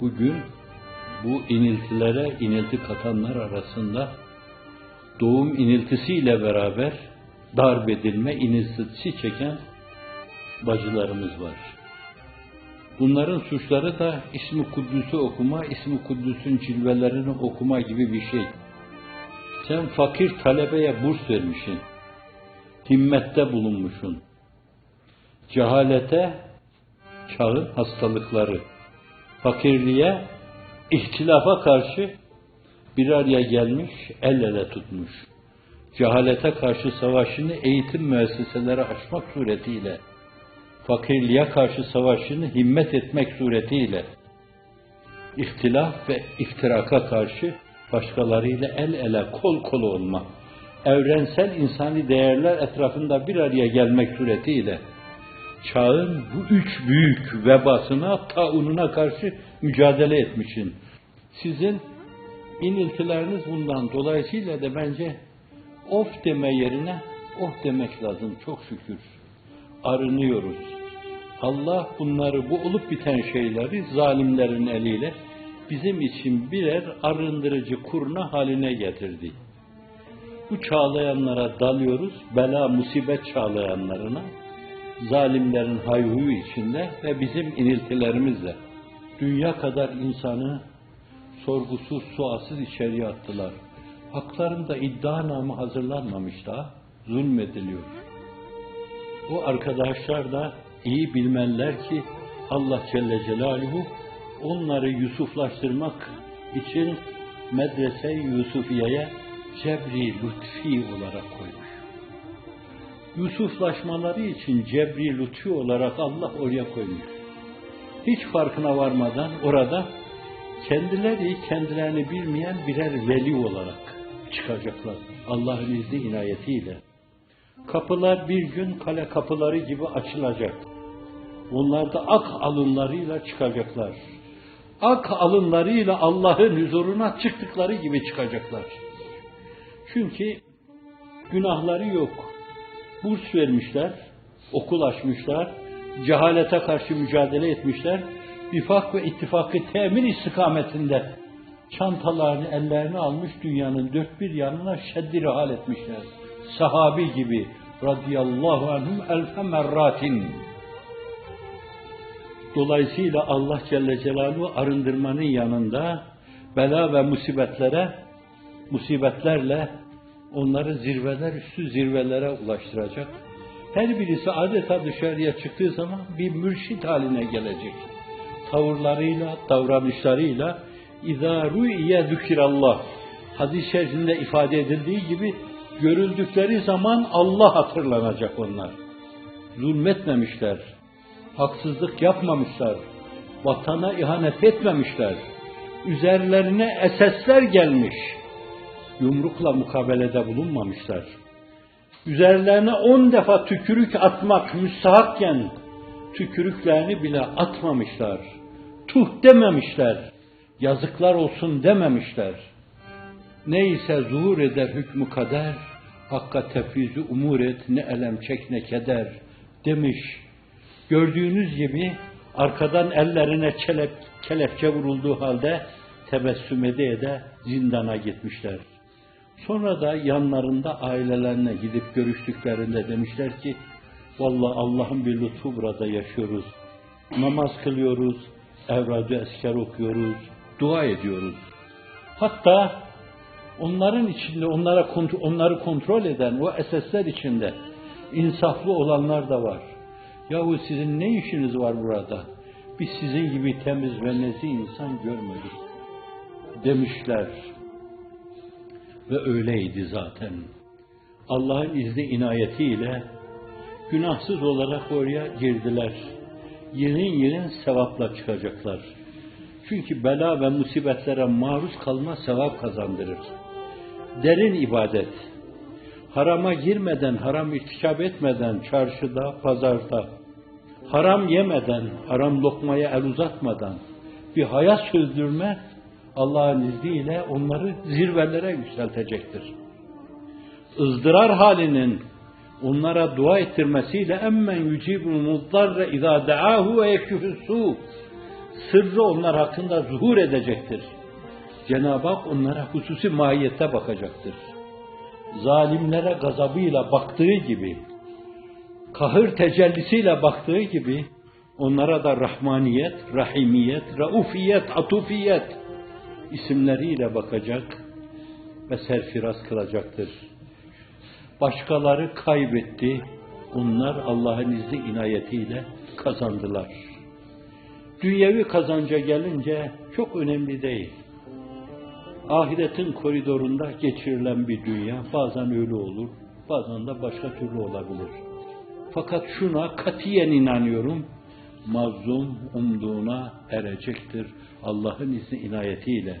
bugün bu iniltilere inilti katanlar arasında doğum iniltisiyle beraber darp edilme iniltisi çeken bacılarımız var. Bunların suçları da ismi Kuddüs'ü okuma, ismi Kuddüs'ün cilvelerini okuma gibi bir şey. Sen fakir talebeye burs vermişsin. Himmette bulunmuşsun. Cehalete, çağın hastalıkları, fakirliğe, ihtilafa karşı bir araya gelmiş, el ele tutmuş. Cehalete karşı savaşını eğitim müesseseleri açmak suretiyle, fakirliğe karşı savaşını himmet etmek suretiyle, ihtilaf ve iftiraka karşı başkalarıyla el ele, kol kola olma, evrensel insani değerler etrafında bir araya gelmek suretiyle, çağın bu üç büyük vebasına, taununa karşı mücadele etmişsin. Sizin iniltileriniz bundan. Dolayısıyla da bence of deme yerine oh demek lazım. Çok şükür. Arınıyoruz. Allah bunları, bu olup biten şeyleri zalimlerin eliyle bizim için birer arındırıcı kurna haline getirdi. Bu çağlayanlara dalıyoruz, bela musibet çağlayanlarına, zalimlerin hayhuyu içinde ve bizim iniltilerimizle dünya kadar insanı sorgusuz, sualsiz içeriye attılar. Haklarında iddianame hazırlanmamış daha, zulmediliyor. O arkadaşlar da iyi bilmenler ki Allah Celle Celaluhu onları Yusuflaştırmak için medrese Yusufiye'ye cebri lütfi olarak koymuş. Yusuflaşmaları için cebri lütfi olarak Allah oraya koymuş. Hiç farkına varmadan orada kendileri kendilerini bilmeyen birer veli olarak çıkacaklar. Allah'ın izni inayetiyle. Kapılar bir gün kale kapıları gibi açılacak. Onlar da ak alınlarıyla çıkacaklar. Ak alınlarıyla Allah'ın huzuruna çıktıkları gibi çıkacaklar. Çünkü günahları yok. Burs vermişler, okul açmışlar, cehalete karşı mücadele etmişler, nifak ve ittifakı temin istikametinde çantalarını ellerine almış dünyanın dört bir yanına şeddi hal etmişler. Sahabi gibi radıyallahu anhum elfe merratin. Dolayısıyla Allah Celle Celaluhu arındırmanın yanında bela ve musibetlere, musibetlerle onları zirveler üstü zirvelere ulaştıracak. Her birisi adeta dışarıya çıktığı zaman bir mürşit haline gelecek. Tavırlarıyla, davranışlarıyla اِذَا رُؤِيَ ذُكِرَ Allah hadis-i şerifinde ifade edildiği gibi görüldükleri zaman Allah hatırlanacak onlar. Zulmetmemişler, haksızlık yapmamışlar, vatana ihanet etmemişler, üzerlerine esesler gelmiş, Yumrukla mukabelede bulunmamışlar. Üzerlerine on defa tükürük atmak müstahakken tükürüklerini bile atmamışlar. Tuh dememişler. Yazıklar olsun dememişler. Neyse zuhur eder hükmü kader, Hakka tefvizi umur et, ne elem çek ne keder demiş. Gördüğünüz gibi arkadan ellerine kelep, kelepçe vurulduğu halde tebessüm ede ede zindana gitmişler. Sonra da yanlarında ailelerine gidip görüştüklerinde demişler ki, Vallahi Allah'ın bir lütfu burada yaşıyoruz. Namaz kılıyoruz, evrad esker okuyoruz, dua ediyoruz. Hatta onların içinde onlara onları kontrol eden o esesler içinde insaflı olanlar da var. Yahu sizin ne işiniz var burada? Biz sizin gibi temiz ve nezih insan görmedik demişler. Ve öyleydi zaten. Allah'ın izni inayetiyle günahsız olarak oraya girdiler. Yılın yılın sevapla çıkacaklar. Çünkü bela ve musibetlere maruz kalma sevap kazandırır. Derin ibadet. Harama girmeden, haram irtikap etmeden çarşıda, pazarda, haram yemeden, haram lokmaya el uzatmadan bir hayat sürdürme Allah'ın izniyle onları zirvelere yükseltecektir. ızdırar halinin onlara dua ettirmesiyle emmen yucibul muddarre izâ da'ahu ve yekşifus sırrı onlar hakkında zuhur edecektir. Cenab-ı Hak onlara hususi mahiyette bakacaktır. Zalimlere gazabıyla baktığı gibi, kahır tecellisiyle baktığı gibi, onlara da rahmaniyet, rahimiyet, raufiyet, atufiyet isimleriyle bakacak ve serfiraz kılacaktır. Başkaları kaybetti, onlar Allah'ın izni inayetiyle kazandılar. Dünyevi kazanca gelince çok önemli değil. Ahiretin koridorunda geçirilen bir dünya bazen öyle olur, bazen de başka türlü olabilir. Fakat şuna katiyen inanıyorum, mazlum umduğuna erecektir Allah'ın izni inayetiyle.